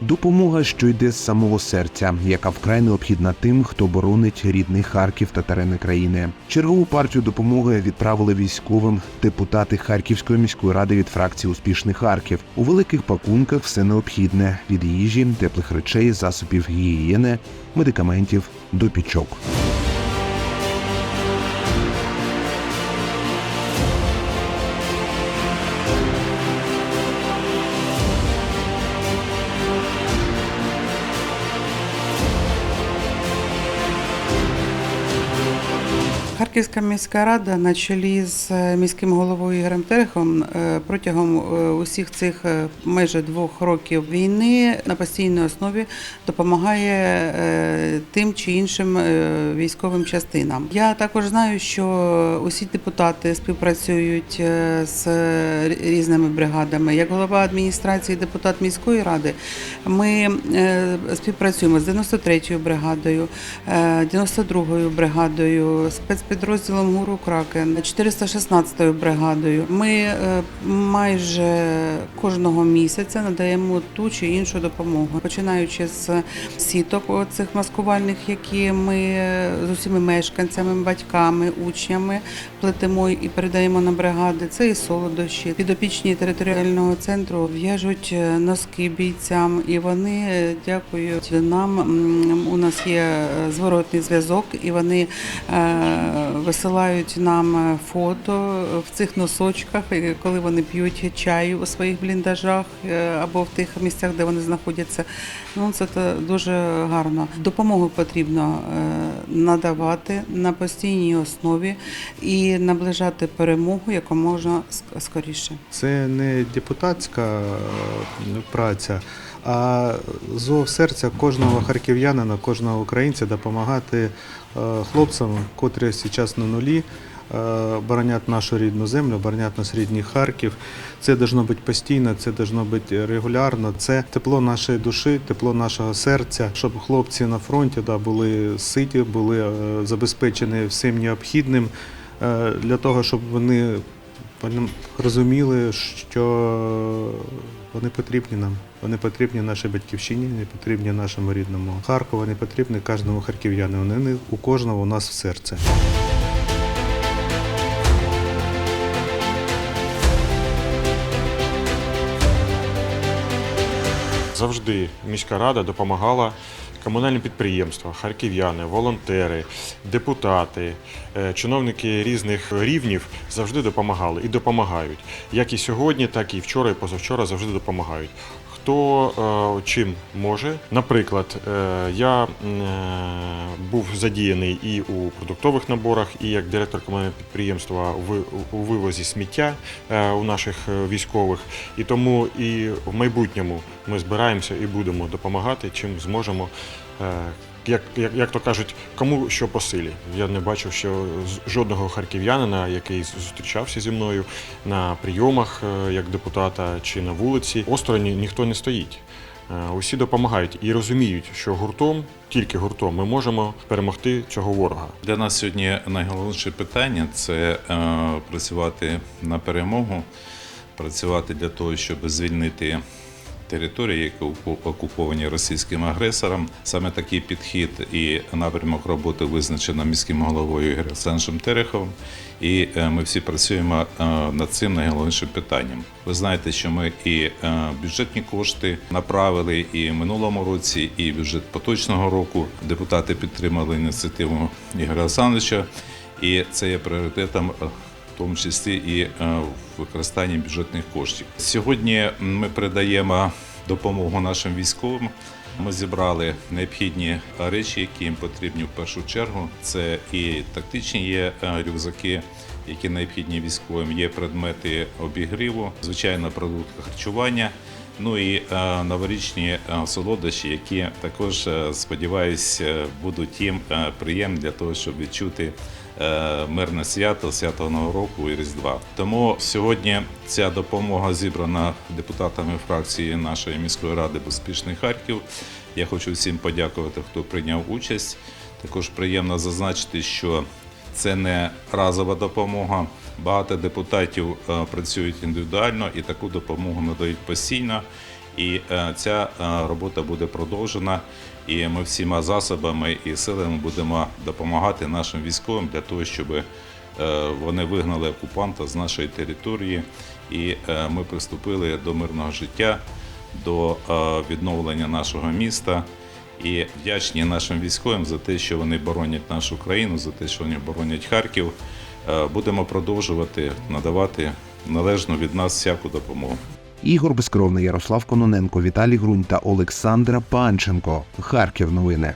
Допомога, що йде з самого серця, яка вкрай необхідна тим, хто боронить рідний Харків та терени країни. Чергову партію допомоги відправили військовим депутати Харківської міської ради від фракції Успішний Харків. У великих пакунках все необхідне від їжі, теплих речей, засобів гігієни, медикаментів до пічок. Харківська міська рада на чолі з е, міським головою Ігорем Терехом е, протягом е, усіх цих майже двох років війни на постійній основі допомагає тим чи іншим військовим частинам. Я також знаю, що усі депутати співпрацюють з різними бригадами. Як голова адміністрації, депутат міської ради, ми співпрацюємо з 93-ю бригадою, е, 92-ю бригадою, спецпідрозділом ГУРу Кракен, 416-ю бригадою. Ми е, майже кожного місяця надаємо ту чи іншу допомогу, починаючи з сіток цих маскувальних, які ми е, з усіма мешканцями, батьками, учнями плетемо і передаємо на бригади. Це і солодощі. Підопічні територіального центру в'яжуть е, носки бійцям, і вони дякують нам. У нас є зворотний зв'язок, і вони висилають нам е, фото в цих носочках, е, коли вони п'ють чай у своїх бліндажах е, або в тих місцях, де вони знаходяться. Ну це дуже гарно. Допомогу потрібно е, надавати на постійній основі і наближати перемогу якомога скоріше. Це не депутатська е, праця, а зов серця кожного харків'янина, кожного українця допомагати е, хлопцям, котрі зараз на нулі. е, Боронять нашу рідну землю, боронять наш рідний Харків. Це должно бути постійно, це должно бути регулярно. Це тепло нашої душі, тепло нашого серця, щоб хлопці на фронті да, були ситі, були е, забезпечені всім необхідним для того, щоб вони Понім- розуміли, що вони потрібні нам. Вони потрібні нашій батьківщині, вони потрібні нашому рідному Харкову, вони потрібні кожному харків'яну. Вони у кожного у нас в серці. Завжди міська рада допомагала комунальним підприємства, харків'яни, волонтери, депутати, е, чиновники різних рівнів завжди допомагали і допомагають. Як і сьогодні, так і вчора, і позавчора завжди допомагають. Хто е, чим може. Наприклад, е, я е, був задіяний і у продуктових наборах, і як директор комунального підприємства у вивозі сміття у наших військових. І тому і в майбутньому ми збираємося і будемо допомагати, чим зможемо. Як, як, як то кажуть, кому що по силі. Я не бачив, що жодного харків'янина, який зустрічався зі мною на прийомах е, як депутата чи на вулиці, осторонь ніхто не стоїть. Е, Усі допомагають і розуміють, що гуртом, тільки гуртом, ми можемо перемогти цього ворога. Для нас сьогодні найголовніше питання це е, працювати на перемогу, працювати для того, щоб звільнити території, які окуповані російським агресором. Саме такий підхід і напрямок роботи визначено міським головою Ігорем Тереховим. І е, ми всі працюємо е, над цим найголовнішим питанням. Ви знаєте, що ми і е, бюджетні кошти направили і в минулому році, і бюджет поточного року. Депутати підтримали ініціативу Ігоря Олександровича, і це є пріоритетом. Е, тому числі і використання в використанні бюджетних коштів. Сьогодні ми передаємо допомогу нашим військовим. Ми зібрали необхідні речі, які їм потрібні в першу чергу. Це і тактичні є е, рюкзаки, які необхідні військовим. Є предмети обігріву, звичайно, продукти харчування. Ну і е, новорічні е, солодощі, які також е, сподіваюсь е, будуть їм приємні для того, щоб відчути мирне свято, свято року і Різдва. Тому сьогодні ця допомога зібрана депутатами фракції нашої міської ради Безпечний Харків. Я хочу всім подякувати, хто прийняв участь. Також приємно зазначити, що це не разова допомога. Багато депутатів е, працюють індивідуально і таку допомогу надають постійно. І е, ця е, робота буде продовжена. І ми всіма засобами і силами будемо допомагати нашим військовим для того, щоб вони вигнали окупанта з нашої території, і ми приступили до мирного життя, до відновлення нашого міста. І вдячні нашим військовим за те, що вони боронять нашу країну, за те, що вони боронять Харків. Е, Будемо продовжувати надавати належну від нас всяку допомогу. Ігор Безкровний, Ярослав Кононенко, Віталій Грунь та Олександра Панченко. Харків новини.